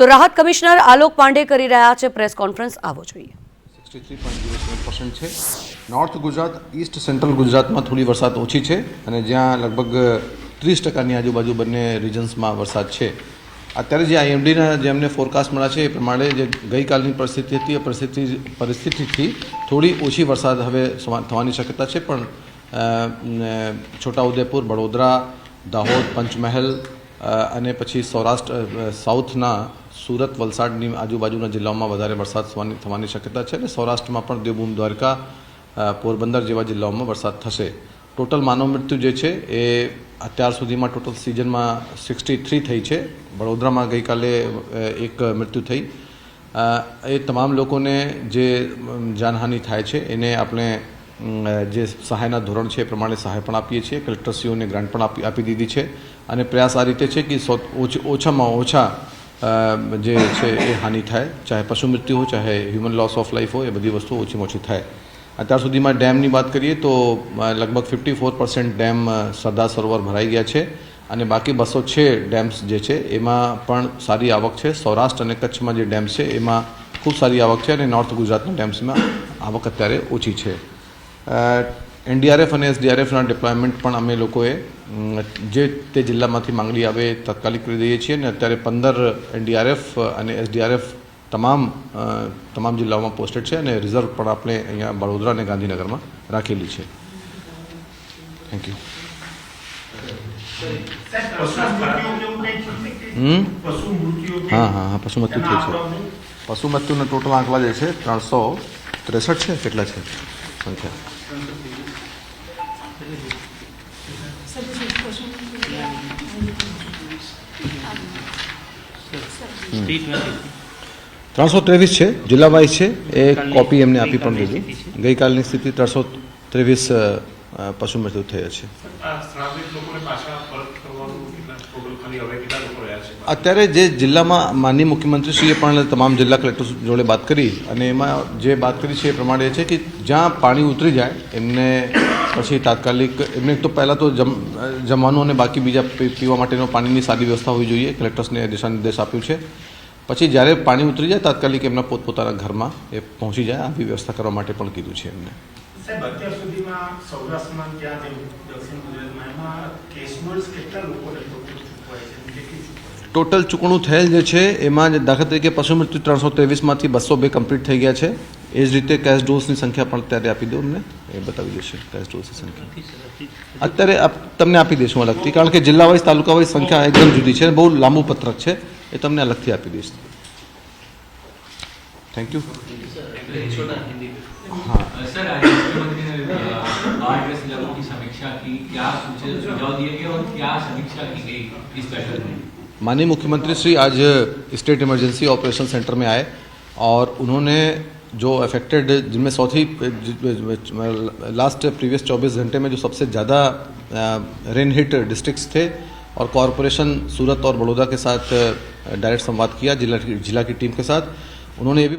તો રાહત કમિશનર આલોક પાંડે કરી રહ્યા છે પ્રેસ કોન્ફરન્સ. આવો જોઈએ. સિક્સટી થ્રી પોઈન્ટ પર્સન્ટ છે. નોર્થ ગુજરાત ઈસ્ટ સેન્ટ્રલ ગુજરાતમાં થોડી વરસાદ ઓછી છે અને જ્યાં લગભગ ત્રીસ ટકાની આજુબાજુ બંને રિજન્સમાં વરસાદ છે. અત્યારે જે આઈએમડીના જે અમને ફોરકાસ્ટ મળ્યા છે એ પ્રમાણે જે ગઈકાલની પરિસ્થિતિ હતી, એ પરિસ્થિતિ, પરિસ્થિતિથી થોડી ઓછી વરસાદ હવે થવાની શક્યતા છે. પણ છોટાઉદેપુર, વડોદરા, દાહોદ, પંચમહેલ અને પછી સૌરાષ્ટ્ર સાઉથના સુરત, વલસાડની આજુબાજુના જિલ્લાઓમાં વધારે વરસાદ થવાની શક્યતા છે અને સૌરાષ્ટ્રમાં પણ દેવભૂમ, દ્વારકા પોરબંદર જેવા જિલ્લાઓમાં વરસાદ થશે. ટોટલ માનવ મૃત્યુ જે છે એ અત્યાર સુધીમાં ટોટલ સિઝનમાં સિક્સટી થ્રી થઈ છે. વડોદરામાં ગઈકાલે એક મૃત્યુ થઈ. એ તમામ લોકોને જે જાનહાનિ થાય છે એને આપણે જે સહાયના ધોરણ છે એ પ્રમાણે સહાય પણ આપીએ છીએ, કલેક્ટરશ્રીઓને ગ્રાન્ટ પણ આપી આપી દીધી છે અને પ્રયાસ આ રીતે છે કે ઓછામાં ઓછા જે છે એ હાનિ થાય, ચાહે પશુ મૃત્યુ હોય, ચાહે હ્યુમન લોસ ઓફ લાઈફ હોય, એ બધી વસ્તુઓ ઓછીમાં ઓછી થાય. અત્યાર સુધીમાં ડેમની વાત કરીએ તો લગભગ fifty four percent dam Sardar Sarovar ભરાઈ ગયા છે અને બાકી બસો છે ડેમ્સ જે છે એમાં પણ સારી આવક છે. સૌરાષ્ટ્ર અને કચ્છમાં જે ડેમ્સ છે એમાં ખૂબ સારી આવક છે અને નોર્થ ગુજરાતના ડેમ્સમાં આવક અત્યારે ઓછી છે. એનડીઆરએફ અને એસડીઆરએફના ડિપ્લોયમેન્ટ પણ અમે લોકોએ જે તે જિલ્લામાંથી માંગણી આવે તાત્કાલિક કરી દઈએ છીએ અને અત્યારે પંદર એનડીઆરએફ અને એસડીઆરએફ તમામ તમામ જિલ્લાઓમાં પોસ્ટેડ છે અને રિઝર્વ પણ આપણે અહીંયા વડોદરા અને ગાંધીનગરમાં રાખેલી છે. થેન્ક યુ હા હા હા, પશુ મૃત્યુ થયું છે. પશુ મૃત્યુનો ટોટલ આંકડા જે છે, ત્રણસો ત્રેસઠ છે, કેટલા છે? સંખ્યા ત્રણસો ત્રેવીસ છે જિલ્લા વાઇઝ છે એ કોપી એમને આપી પણ દીધી. ગઈકાલની સ્થિતિ ત્રણસો ત્રેવીસ પશુ મૃત્યુ થયા છે. અત્યારે જે જિલ્લામાં માનનીય મુખ્યમંત્રીશ્રીએ પણ તમામ જિલ્લા કલેક્ટર જોડે વાત કરી અને એમાં જે વાત કરી છે એ પ્રમાણે છે કે જ્યાં પાણી ઉતરી જાય, એમને પછી તાત્કાલિક એમને તો પહેલાં તો જમ, જમવાનું અને બાકી બીજા પીવા માટેનો પાણીની સારી વ્યવસ્થા હોવી જોઈએ, કલેક્ટર્સને દિશાનિર્દેશ આપ્યું છે. પછી જ્યારે પાણી ઉતરી જાય, તાત્કાલિક એમના પોતપોતાના ઘરમાં એ પહોંચી જાય, આવી વ્યવસ્થા કરવા માટે પણ કીધું છે એમને. સાહેબ, અત્યાર સુધીમાં સૌરાષ્ટ્રમાં ત્યાં જે દક્ષિણ ગુજરાતમાં એમાં ટોટલ ચૂકવણું થયેલ જે છે એમાં દાખલા તરીકે પશુ મૃત્યુ ત્રણસો ત્રેવીસમાંથી બસો બે કમ્પ્લીટ થઈ ગયા છે. એ જ રીતે કેશ ડોઝની સંખ્યા પણ અત્યારે આપી દો અમને એ બતાવી દેશે કેશ ડોઝની સંખ્યા. અત્યારે તમને આપી દઈશું અલગથી કારણ કે જિલ્લા વાઇઝ તાલુકા વાઇઝ સંખ્યા એકદમ જુદી છે. બહુ લાંબુ પત્રક છે. એ તમને અલગથી આપી દઈશ. થેન્ક યુ હા. સર की समीक्षा की, क्या सुझाव दिए गए और क्या समीक्षा की गई इस बैठक में? माननीय मुख्यमंत्री श्री आज स्टेट इमरजेंसी ऑपरेशन सेंटर में आए और उन्होंने जो अफेक्टेड जिनमें सौथी लास्ट प्रीवियस 24 घंटे में जो सबसे ज़्यादा रेन हिट डिस्ट्रिक्ट्स थे और कॉरपोरेशन सूरत और बड़ौदा के साथ डायरेक्ट संवाद किया, जिला जिला की टीम के साथ, उन्होंने ये भी